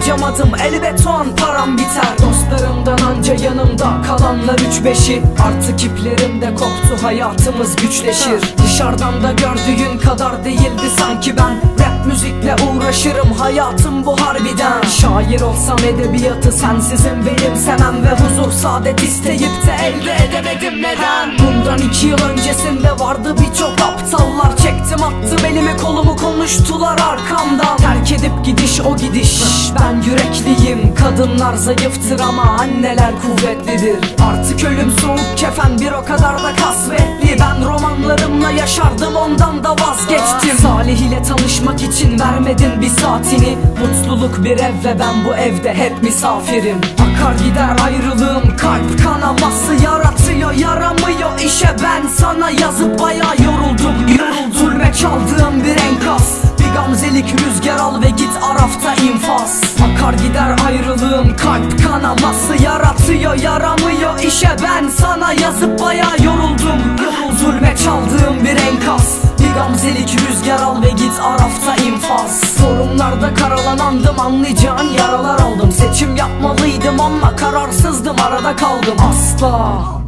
harcamadım. Elbet o an param biter. Dostlarımdan anca yanımda kalanlar üç beşi. Artık iplerim de koptu hayatımız güçleşir. Dışarıdan da gördüğün kadar değildi sanki ben. Rap müzikle uğraşırım hayatım bu harbiden. Şair olsam edebiyatı sensizim benimsemem Ve huzur saadet isteyip de elde edemedim. Neden? Bundan iki yıl öncesinde vardı birçok aptallar. Çektim attım elimi kolumu konuştular arkamdan. Terk edip gidiş o gidiş. Ben yürekliyim kadınlar zayıftır ama anneler kuvvetlidir. Artık ölüm soğuk kefen bir o kadar da kasvetli. Ben romanlarımla yaşardım ondan da vazgeçtim. Salih ile tanışmak için vermedin bir saatini. Mutluluk bir ev ve ben bu evde hep misafirim. Akar gider ayrılığım kalp kanaması. Yaratıyor yaramıyor işe. Ben sana yazıp bayağı yoruldum Yoruldum çaldığım bir enkaz. Bir gamzelik rüzgar al ve git arafta infaz. Akar gider ayrılığım kalp kanaması. Yaratıyor yaramıyor işe ben sana yazıp bayağı yoruldum. Yoruldum. Zulme çaldığım bir enkaz. Bir gamzelik rüzgar al ve git arafta infaz. Sorunlarda karalanandım anlayacağın yaralar aldım. Seçim yapmalıydım ama kararsızdım arada kaldım. Asla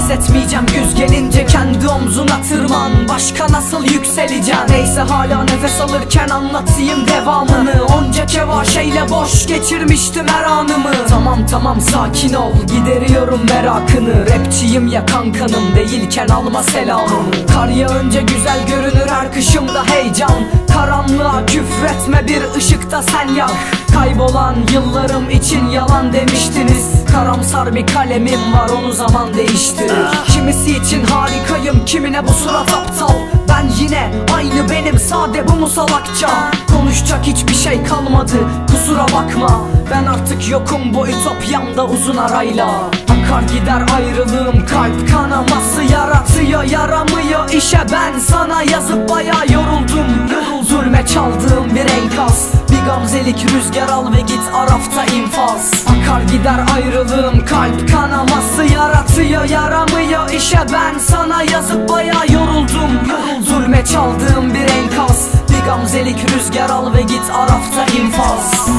Pes etmeyeceğim. Güz gelince kendi omzuna tırman. Başka nasıl yükseleceğim? Neyse hala nefes alırken anlatayım devamını. Onca kevaşeyle boş geçirmiştim her anımı. Tamam tamam sakin ol. Gideriyorum merakını. Rapçiyim ya kankanım. Değilken alma selamını Kar yağınca güzel görünür her kışımda heyecan küfretme bir ışıkta sen yak Kaybolan yıllarım için yalan demiştiniz. Karamsar bir kalemim var onu zaman değiştirir Kimisi için harikayım kimine bu surat aptal. Ben yine aynı benim sade bu mu salakça Konuşacak hiçbir şey kalmadı kusura bakma. Ben artık yokum bu ütopyamda uzun arayla. Akar gider ayrılığım kalp kanaması yaratıyor yaramıyor. İşe ben sana yazıp bayağı yoruldum çaldığım bir enkaz. Bir gamzelik rüzgar al ve git arafta infaz. Akar gider ayrılığım kalp kanaması yaratıyor yaramıyor. İşe ben sana yazıp bayağı yoruldum. Yorul zulme çaldığım bir enkaz. Bir gamzelik rüzgar al ve git arafta infaz